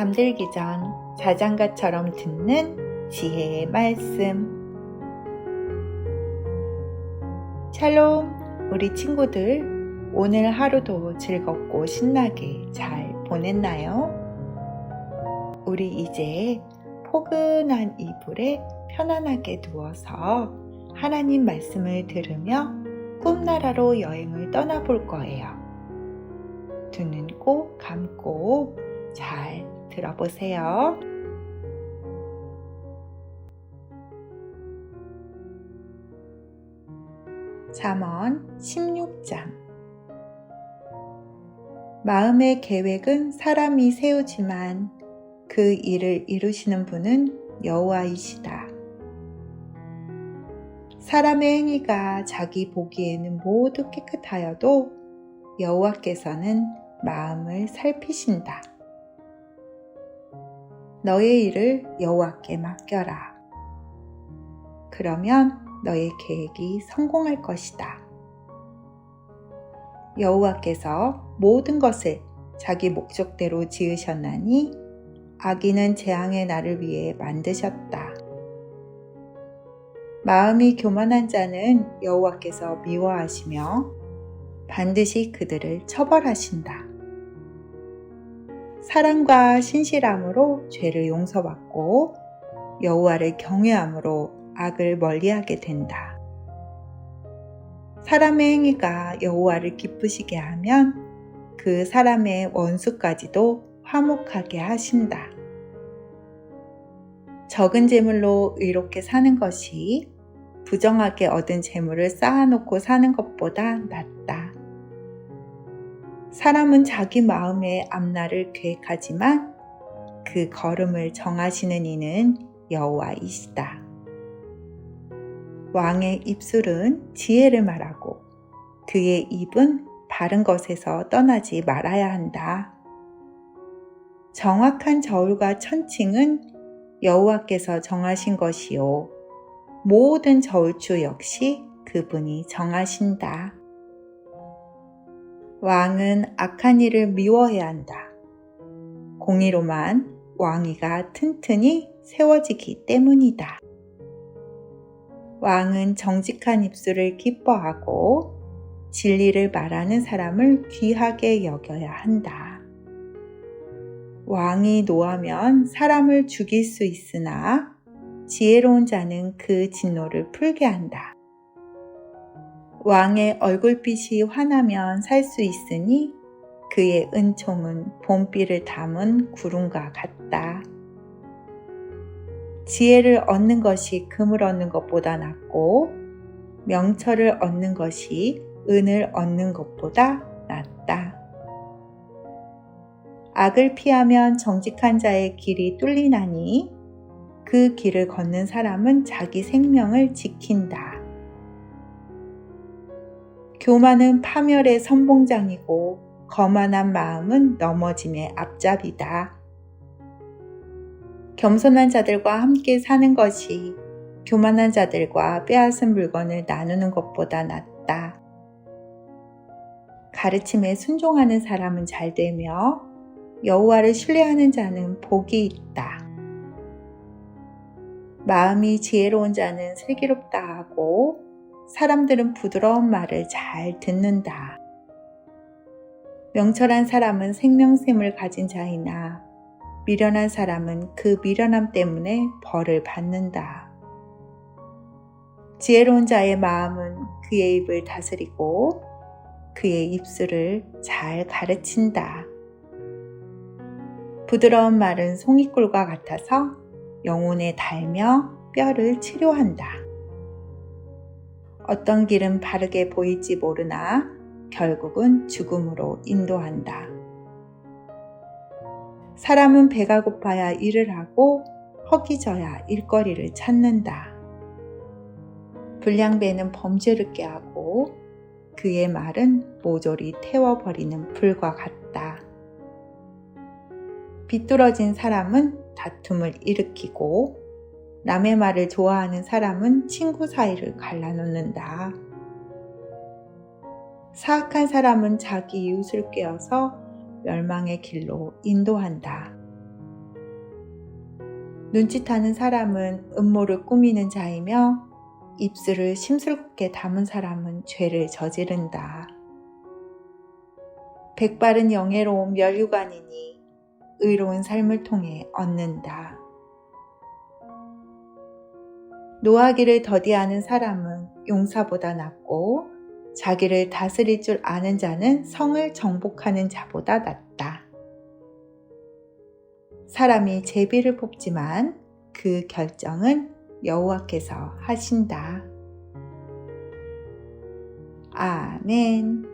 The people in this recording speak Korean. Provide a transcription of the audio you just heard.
잠들기 전 자장가처럼 듣는 지혜의 말씀. 샬롬, 우리 친구들, 오늘 하루도 즐겁고 신나게 잘 보냈나요? 우리 이제 포근한 이불에 편안하게 누워서 하나님 말씀을 들으며 꿈나라로 여행을 떠나볼 거예요. 두 눈 꼭 감고 잘 들어보세요. 잠언 16장 마음의 계획은 사람이 세우지만 그 일을 이루시는 분은 여호와이시다. 사람의 행위가 자기 보기에는 모두 깨끗하여도 여호와께서는 마음을 살피신다. 너의 일을 여호와께 맡겨라. 그러면 너의 계획이 성공할 것이다. 여호와께서 모든 것을 자기 목적대로 지으셨나니 아기는 재앙의 날을 위해 만드셨다. 마음이 교만한 자는 여호와께서 미워하시며 반드시 그들을 처벌하신다. 사랑과 신실함으로 죄를 용서받고 여호와를 경외함으로 악을 멀리하게 된다. 사람의 행위가 여호와를 기쁘시게 하면 그 사람의 원수까지도 화목하게 하신다. 적은 재물로 의롭게 사는 것이 부정하게 얻은 재물을 쌓아놓고 사는 것보다 낫다. 사람은 자기 마음의 앞날을 계획하지만 그 걸음을 정하시는 이는 여호와이시다. 왕의 입술은 지혜를 말하고 그의 입은 바른 것에서 떠나지 말아야 한다. 정확한 저울과 천칭은 여호와께서 정하신 것이요 모든 저울추 역시 그분이 정하신다. 왕은 악한 일을 미워해야 한다. 공의로만 왕위가 튼튼히 세워지기 때문이다. 왕은 정직한 입술을 기뻐하고 진리를 말하는 사람을 귀하게 여겨야 한다. 왕이 노하면 사람을 죽일 수 있으나 지혜로운 자는 그 진노를 풀게 한다. 왕의 얼굴빛이 환하면 살 수 있으니 그의 은총은 봄비를 담은 구름과 같다. 지혜를 얻는 것이 금을 얻는 것보다 낫고 명철을 얻는 것이 은을 얻는 것보다 낫다. 악을 피하면 정직한 자의 길이 뚫리나니 그 길을 걷는 사람은 자기 생명을 지킨다. 교만은 파멸의 선봉장이고 거만한 마음은 넘어짐의 앞잡이다. 겸손한 자들과 함께 사는 것이 교만한 자들과 빼앗은 물건을 나누는 것보다 낫다. 가르침에 순종하는 사람은 잘 되며 여호와를 신뢰하는 자는 복이 있다. 마음이 지혜로운 자는 슬기롭다 하고 사람들은 부드러운 말을 잘 듣는다. 명철한 사람은 생명샘을 가진 자이나 미련한 사람은 그 미련함 때문에 벌을 받는다. 지혜로운 자의 마음은 그의 입을 다스리고 그의 입술을 잘 가르친다. 부드러운 말은 송이꿀과 같아서 영혼에 달며 뼈를 치료한다. 어떤 길은 바르게 보일지 모르나 결국은 죽음으로 인도한다. 사람은 배가 고파야 일을 하고 허기져야 일거리를 찾는다. 불량배는 범죄를 깨하고 그의 말은 모조리 태워버리는 불과 같다. 비뚤어진 사람은 다툼을 일으키고 남의 말을 좋아하는 사람은 친구 사이를 갈라놓는다. 사악한 사람은 자기 이웃을 꿰어서 멸망의 길로 인도한다. 눈짓하는 사람은 음모를 꾸미는 자이며 입술을 심술궂게 담은 사람은 죄를 저지른다. 백발은 영예로운 멸류관이니 의로운 삶을 통해 얻는다. 노하기를 더디하는 사람은 용사보다 낫고 자기를 다스릴 줄 아는 자는 성을 정복하는 자보다 낫다. 사람이 제비를 뽑지만 그 결정은 여호와께서 하신다. 아멘.